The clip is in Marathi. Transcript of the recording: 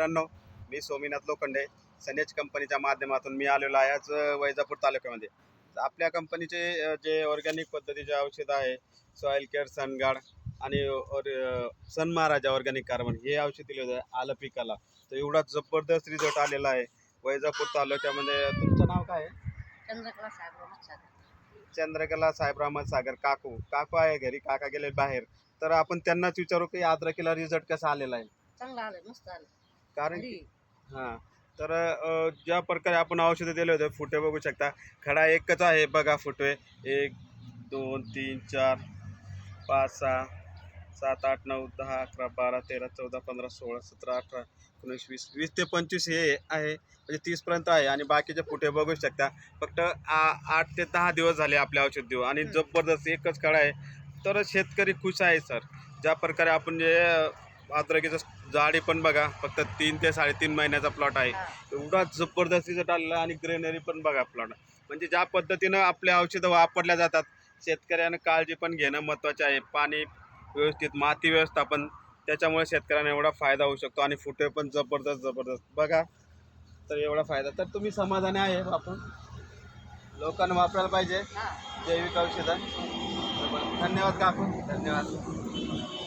मित्रांनो मी सोमीनाथ लोखंडे सनेज कंपनीच्या माध्यमातून मी आलेलो आहे आज वैजापूर तालुक्यामध्ये. आपल्या कंपनीचे जे ऑर्गॅनिक पद्धतीचे औषध आहे सॉईल केअर सनगार्ड आणि और सन महाराजा ऑर्गॅनिक कार्बन हे औषध दिले होते आलं पिकाला. तर एवढा जबरदस्त रिझल्ट आलेला आहे वैजापूर तालुक्यामध्ये. तुमचं नाव काय आहे? चंद्रकला साहेब चंद्रकला अहमद सागर काकू. काकू आहे घरी काका गेले बाहेर. तर आपण त्यांनाच विचारू की अद्रकीला रिझल्ट कसा आलेला आहे? चांगलं आलं मस्त आलं कारण की हां. तर अ, ज्या प्रकारे आपण औषधं दिले होते फुटे बघू शकता. खडा एकच आहे बघा फुटे. एक दोन तीन चार पाच सहा सात आठ नऊ दहा अकरा बारा तेरा चौदा पंधरा सोळा सतरा अठरा एकोणीस वीस. वीस ते पंचवीस हे आहे. म्हणजे तीसपर्यंत आहे. आणि बाकीचे फुटे बघू शकता. फक्त आ- आठ ते दहा दिवस झाले आपले औषध देऊ. आणि जबरदस्त एकच काळ आहे. तर शेतकरी खुश आहे सर. ज्या प्रकारे आपण जे अद्रकीचं जाडी पण बघा फक्त तीन ते साडेतीन महिन्याचा प्लॉट आहे. एवढा जबरदस्त रिझल्ट आलेला आहे आणि ग्रेनरी पण बघा प्लॉट म्हणजे ज्या पद्धतीनं आपल्या औषधं वापरल्या जातात शेतकऱ्यानं काळजी पण घेणं महत्त्वाचे आहे. पाणी व्यवस्थित माती व्यवस्थापन त्याच्यामुळे शेतकऱ्यांना एवढा फायदा होऊ शकतो आणि फुटे पण जबरदस्त जबरदस्त. बघा तर एवढा फायदा. तर तुम्ही समाधानी आहे आपण लोकांना वापरायला पाहिजे. जैविक औषधं. धन्यवाद काकू. धन्यवाद.